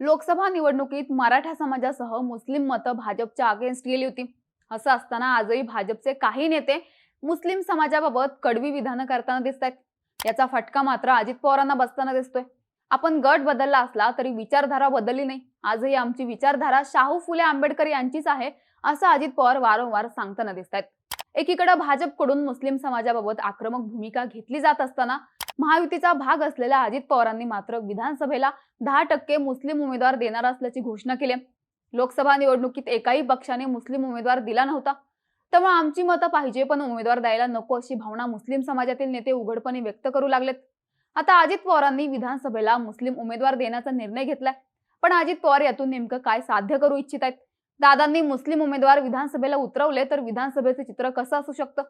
लोकसभा निवडणुकीत मराठा समाजासह मुस्लिम मतं भाजपच्या अगेन्स्ट गेली होती. असं असताना आजही भाजपचे काही नेते मुस्लिम समाजाबाबत कडवी विधानं करताना दिसत आहेत याचा फटका मात्र अजित पवारांना बसताना दिसतोय. आपण गट बदलला असला तरी विचारधारा बदलली नाही. आजही आमची विचारधारा शाहू फुले आंबेडकर यांचीच आहे असं अजित पवार वारंवार सांगताना दिसत आहेत एकीकडे भाजपकडून मुस्लिम समाजाबाबत आक्रमक भूमिका घेतली जात असताना महायुतीचा भाग असलेल्या अजित पवारांनी मात्र विधानसभेला दहा टक्के मुस्लिम उमेदवार देणार असल्याची घोषणा केली. लोकसभा निवडणुकीत एकाही पक्षाने मुस्लिम उमेदवार दिला नव्हता. त्यामुळे आमची मतं पाहिजे पण उमेदवार द्यायला नको अशी भावना मुस्लिम समाजातील नेते उघडपणे व्यक्त करू लागलेत. आता अजित पवारांनी विधानसभेला मुस्लिम उमेदवार देण्याचा निर्णय घेतलाय. पण अजित पवार यातून नेमकं काय साध्य करू इच्छित आहेत? दादांनी मुस्लिम उमेदवार विधानसभेला उतरवले तर विधानसभेचे चित्र कसं असू शकतं?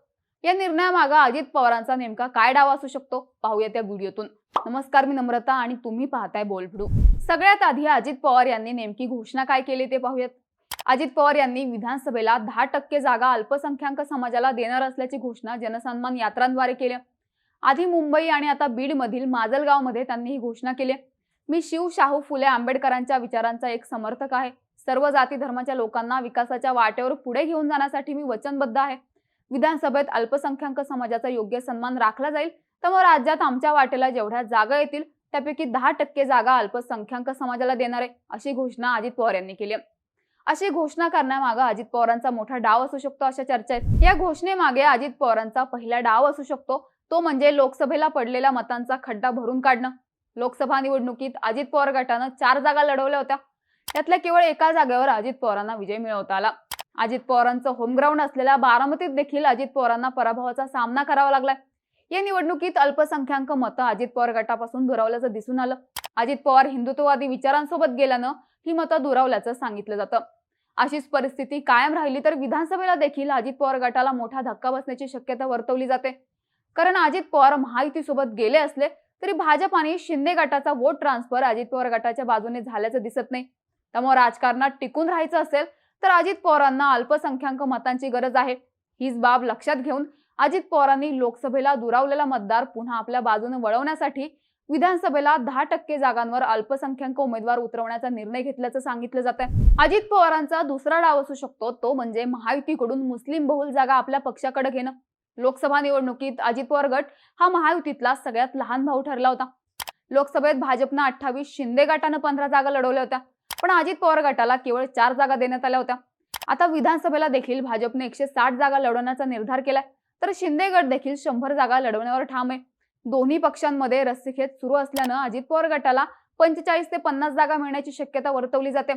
या निर्णयामागे अजित पवारांचा नेमका काय डाव असू शकतो? पाहूया त्या व्हिडिओतून. नमस्कार मी नम्रता आणि तुम्ही पाहताय बोलभिडू सगळ्यात आधी अजित पवार यांनी नेमकी घोषणा काय केली ते पाहूयात. अजित पवार यांनी विधानसभेला दहा टक्के जागा अल्पसंख्याक समाजाला देणार असल्याची घोषणा जनसन्मान यात्रांद्वारे केली. आधी मुंबई आणि आता बीडमधील माजलगावमध्ये त्यांनी ही घोषणा केली. मी शिव शाहू फुले आंबेडकरांच्या विचारांचा एक समर्थक आहे. सर्व जाती धर्माच्या लोकांना विकासाच्या वाटेवर पुढे घेऊन जाण्यासाठी मी वचनबद्ध आहे. विधानसभेत अल्पसंख्याक समाजाचा योग्य सन्मान राखला जाईल. त्यामुळे राज्यात आमच्या वाटेला जेवढ्या जागा येतील त्यापैकी दहा टक्के जागा अल्पसंख्याक समाजाला देणार आहे अशी घोषणा अजित पवार यांनी केली आहे. अशी घोषणा करण्यामागे अजित पवारांचा मोठा डाव असू शकतो अशा चर्चा आहेत. या घोषणेमागे अजित पवारांचा पहिला डाव असू शकतो तो म्हणजे लोकसभेला पडलेल्या मतांचा खड्डा भरून काढणं. लोकसभा निवडणुकीत अजित पवार गटानं चार जागा लढवल्या होत्या. त्यातल्या केवळ एका जागेवर अजित पवारांना विजय मिळवता आला. अजित पवारांचं होमग्राऊंड असलेल्या बारामतीत देखील अजित पवारांना पराभवाचा सामना करावा लागलाय. या निवडणुकीत अल्पसंख्याक मतं अजित पवार गटापासून दुरावल्याचं दिसून आलं. अजित पवार हिंदुत्ववादी विचारांसोबत गेल्यानं ही मतं दुरावल्याचं सांगितलं जातं. अशीच परिस्थिती कायम राहिली तर विधानसभेला देखील अजित पवार गटाला मोठा धक्का बसण्याची शक्यता वर्तवली जाते. कारण अजित पवार महायुतीसोबत गेले असले तरी भाजप आणि शिंदे गटाचा वोट ट्रान्सफर अजित पवार गटाच्या बाजूने झाल्याचं दिसत नाही. त्यामुळे राजकारणात टिकून राहायचं असेल तर अजित पवारांना अल्पसंख्याक मतांची गरज आहे. हीच बाब लक्षात घेऊन अजित पवारांनी लोकसभेला दुरावलेला मतदार पुन्हा आपल्या बाजूने वळवण्यासाठी विधानसभेला दहा टक्के जागांवर अल्पसंख्याक उमेदवार उतरवण्याचा निर्णय घेतल्याचं सांगितलं जात आहे अजित पवारांचा दुसरा डाव असू शकतो तो म्हणजे महायुतीकडून मुस्लिम बहुल जागा आपल्या पक्षाकडे घेणं. लोकसभा निवडणुकीत अजित पवार गट हा महायुतीतला सगळ्यात लहान भाऊ ठरला होता. लोकसभेत भाजपनं अठ्ठावीस शिंदे गटानं पंधरा जागा लढवल्या होत्या. पण अजित पवार गटाला केवळ चार जागा देण्यात आल्या होत्या. आता विधानसभेला देखील भाजपने एकशे साठ जागा लढवण्याचा निर्धार केलाय. तर शिंदे गट देखील शंभर जागा लढवण्यावर ठाम आहे. दोन्ही पक्षांमध्ये रस्सीखेच सुरू असल्यानं अजित पवार गटाला पंचेचाळीस ते पन्नास जागा मिळण्याची शक्यता वर्तवली जाते.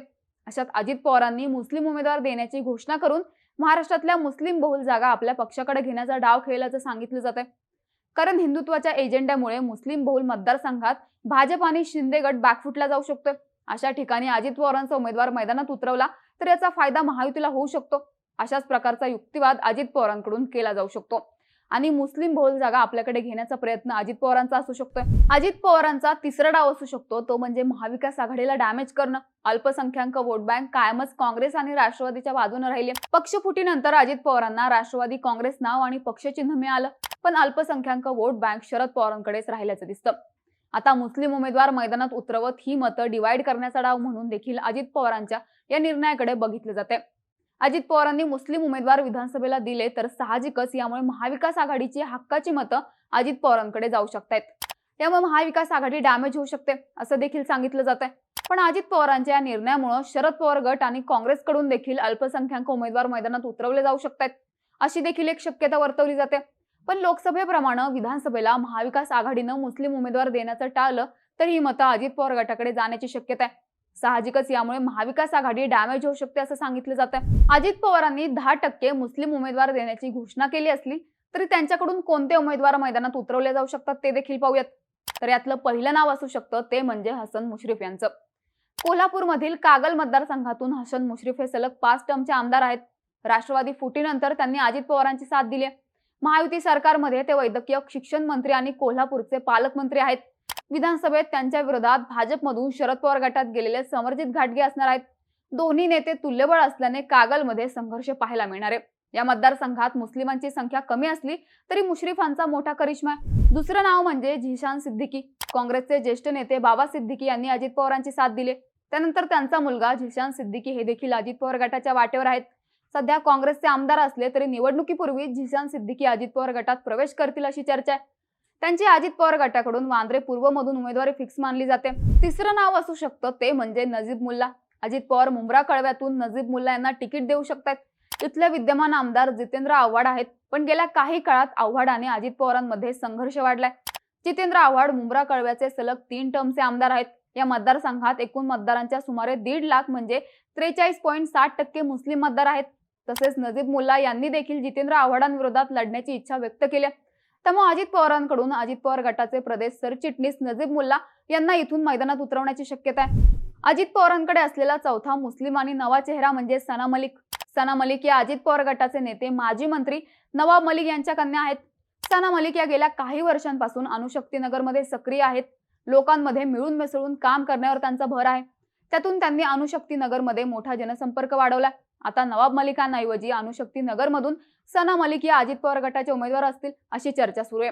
अशात अजित पवारांनी मुस्लिम उमेदवार देण्याची घोषणा करून महाराष्ट्रातल्या मुस्लिम बहुल जागा आपल्या पक्षाकडे घेण्याचा डाव खेळल्याचं सांगितलं जात कारण हिंदुत्वाच्या एजेंड्यामुळे मुस्लिम बहुल मतदारसंघात भाजप आणि शिंदे गट बॅकफुटला जाऊ शकतोय. अशा ठिकाणी अजित पवारांचा उमेदवार मैदानात उतरवला तर याचा फायदा महायुतीला होऊ शकतो. अशाच प्रकारचा युक्तिवाद अजित पवारांकडून केला जाऊ शकतो. आणि मुस्लिम बहुल जागा आपल्याकडे घेण्याचा प्रयत्न अजित पवारांचा असू शकतोय. अजित पवारांचा तिसरा डाव असू शकतो. तो म्हणजे महाविकास आघाडीला डॅमेज करणं. अल्पसंख्याक वोट बँक कायमच काँग्रेस आणि राष्ट्रवादीच्या बाजूने राहिले. पक्षफुटीनंतर अजित पवारांना राष्ट्रवादी काँग्रेस नाव आणि पक्षचिन्ह मिळालं. पण अल्पसंख्याक वोट बँक शरद पवारांकडेच राहिल्याचं दिसतं. आता मुस्लिम उमेदवार मैदानात उतरवत ही मतं डिवाइड करण्याचा डाव म्हणून देखील अजित पवारांच्या या निर्णयाकडे बघितलं जाते अजित पवारांनी मुस्लिम उमेदवार विधानसभेला दिले तर साहजिकच यामुळे महाविकास आघाडीची हक्काची मतं अजित पवारांकडे जाऊ शकतात त्यामुळे महाविकास आघाडी डॅमेज होऊ शकते असं देखील सांगितलं जात आहे पण अजित पवारांच्या या निर्णयामुळे शरद पवार गट आणि काँग्रेसकडून देखील अल्पसंख्याक उमेदवार मैदानात उतरवले जाऊ शकतात अशी देखील एक शक्यता वर्तवली जाते. पण लोकसभेप्रमाणे विधानसभेला महाविकास आघाडीनं मुस्लिम उमेदवार देण्याचं टाळलं तर ही मतं अजित पवार गटाकडे जाण्याची शक्यता आहे. साहजिकच यामुळे महाविकास आघाडी डॅमेज होऊ शकते असं सांगितलं जातं अजित पवारांनी दहा टक्के मुस्लिम उमेदवार देण्याची घोषणा केली असली तरी त्यांच्याकडून कोणते उमेदवार मैदानात उतरवले जाऊ शकतात ते देखील पाहूयात. तर यातलं पहिलं नाव असू शकतं ते म्हणजे हसन मुश्रीफ यांचं. कोल्हापूरमधील कागल मतदारसंघातून हसन मुश्रीफ हे सलग पाच टर्मचे आमदार आहेत. राष्ट्रवादी फुटीनंतर त्यांनी अजित पवारांची साथ दिली आहे. महायुती सरकारमध्ये ते वैद्यकीय शिक्षण मंत्री आणि कोल्हापूरचे पालकमंत्री आहेत. विधानसभेत त्यांच्या विरोधात भाजपमधून शरद पवार गटात गेलेले समरजित घाटगे असणार आहेत. दोन्ही नेते तुल्यबळ असल्याने कागलमध्ये संघर्ष पाहायला मिळणार आहे. या मतदारसंघात मुस्लिमांची संख्या कमी असली तरी मुश्रीफांचा मोठा करिश्मा आहे. दुसरं नाव म्हणजे झिशान सिद्दीकी. काँग्रेसचे ज्येष्ठ नेते बाबा सिद्दीकी यांनी अजित पवारांची साथ दिली त्यानंतर त्यांचा मुलगा झिशान सिद्दीकी हे देखील अजित पवार गटाच्या वाटेवर आहेत. सध्या काँग्रेसचे आमदार असले तरी निवडणुकीपूर्वी झिशान सिद्दीकी अजित पवार गटात प्रवेश करतील अशी चर्चा आहे. त्यांची अजित पवार गटाकडून वांद्रे पूर्वमधून उमेदवारी फिक्स मानली जाते. तिसरं नाव असू शकतं ते म्हणजे नजीब मुल्ला. अजित पवार मुंब्रा कळव्यातून नजीब मुल्ला यांना तिकीट देऊ शकतात इथले विद्यमान आमदार जितेंद्र आव्हाड आहेत पण गेल्या काही काळात आव्हाडाने अजित पवारांमध्ये संघर्ष वाढलाय. जितेंद्र आव्हाड मुंब्रा कळव्याचे सलग तीन टर्मचे आमदार आहेत. या मतदारसंघात एकूण मतदारांच्या सुमारे दीड लाख म्हणजे त्रेचाळीस पॉईंट साठ टक्के मुस्लिम मतदार आहेत. तसेच नजीब मुल्ला यांनी देखील जितेंद्र आव्हाडांविरोधात लढण्याची इच्छा व्यक्त केली आहे. त्यामुळे अजित पवारांकडून अजित पवार गटाचे प्रदेश सरचिटणीस नजीब मुल्ला यांना इथून मैदानात उतरवण्याची शक्यता आहे. अजित पवारांकडे असलेला चौथा मुस्लिम आणि नवा चेहरा म्हणजे सना मलिक. सना मलिक या अजित पवार गटाचे नेते माजी मंत्री नवाब मलिक यांच्या कन्या आहेत. सना मलिक या गेल्या काही वर्षांपासून अणुशक्तीनगरमध्ये सक्रिय आहेत. लोकांमध्ये मिळून मिसळून काम करण्यावर त्यांचा भर आहे. त्यातून त्यांनी अणुशक्ती नगरमध्ये मोठा जनसंपर्क वाढवला. आता नवाब मलिकांऐवजी अणुशक्ती नगरमधून सना मलिक या अजित पवार गटाचे उमेदवार असतील अशी चर्चा सुरू आहे.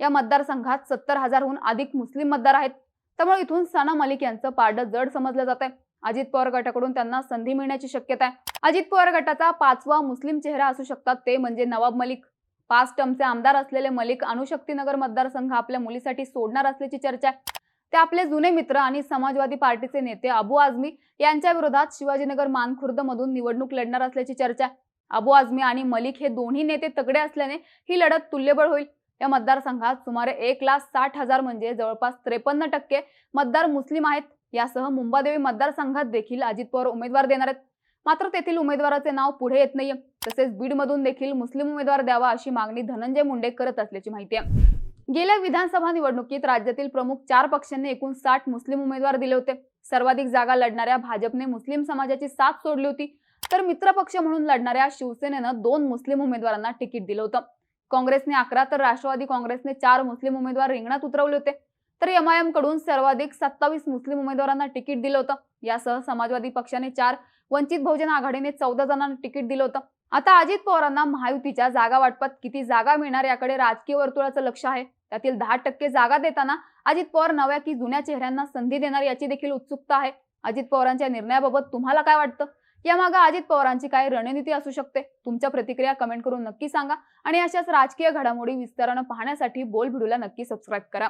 या मतदारसंघात सत्तर हजारहून अधिक मुस्लिम मतदार आहेत. त्यामुळे इथून सना मलिक यांचं पारडं जड समजलं जात आहे अजित पवार गटाकडून त्यांना संधी मिळण्याची शक्यता आहे. अजित पवार गटाचा पाचवा मुस्लिम चेहरा असू शकतात ते म्हणजे नवाब मलिक. पाच टर्मचे आमदार असलेले मलिक अणुशक्तीनगर मतदारसंघ आपल्या मुलीसाठी सोडणार असल्याची चर्चा आहे. ते आपले जुने मित्र आणि समाजवादी पार्टीचे नेते अबू आझमी यांच्या विरोधात शिवाजीनगर मानखुर्द मधून निवडणूक लढणार असल्याची चर्चा. अबू आझमी आणि मलिक हे दोन्ही नेते तगडे असल्याने ही लढत तुल्यबळ होईल. या मतदारसंघात सुमारे एक लाख साठ हजार म्हणजे जवळपास त्रेपन्न टक्के मतदार मुस्लिम आहेत. यासह मुंबादेवी मतदारसंघात देखील अजित पवार उमेदवार देणार आहेत. मात्र तेथील उमेदवाराचे नाव पुढे येत नाहीये. तसेच बीडमधून देखील मुस्लिम उमेदवार द्यावा अशी मागणी धनंजय मुंडे करत असल्याची माहिती आहे. गेल्या विधानसभा निवडणुकीत राज्यातील प्रमुख चार पक्षांनी एकूण साठ मुस्लिम उमेदवार दिले होते. सर्वाधिक जागा लढणाऱ्या भाजपने मुस्लिम समाजाची साथ सोडली होती. तर मित्रपक्ष म्हणून लढणाऱ्या शिवसेनेनं दोन मुस्लिम उमेदवारांना तिकीट दिलं होतं. काँग्रेसने अकरा तर राष्ट्रवादी काँग्रेसने चार मुस्लिम उमेदवार रिंगणात उतरवले होते. तर एमआयएमकडून सर्वाधिक सत्तावीस मुस्लिम उमेदवारांना तिकीट दिलं होतं. यासह समाजवादी पक्षाने चार वंचित बहुजन आघाडीने चौदा जणांना तिकीट दिलं होतं. आता अजित पवारांना महायुतीच्या जागा वाटपात किती जागा मिळणार याकडे राजकीय वर्तुळाचं लक्ष आहे. त्यातील दहा टक्के जागा देताना अजित पवार नव्या की जुन्या चेहऱ्यांना संधी देणार याची देखील उत्सुकता आहे. अजित पवारांच्या निर्णयाबाबत तुम्हाला काय वाटतं? यामागे अजित पवारांची काय रणनीती असू शकते? तुमच्या प्रतिक्रिया कमेंट करून नक्की सांगा आणि अशाच राजकीय घडामोडी विस्तारानं पाहण्यासाठी बोल भिडूला नक्की सबस्क्राईब करा.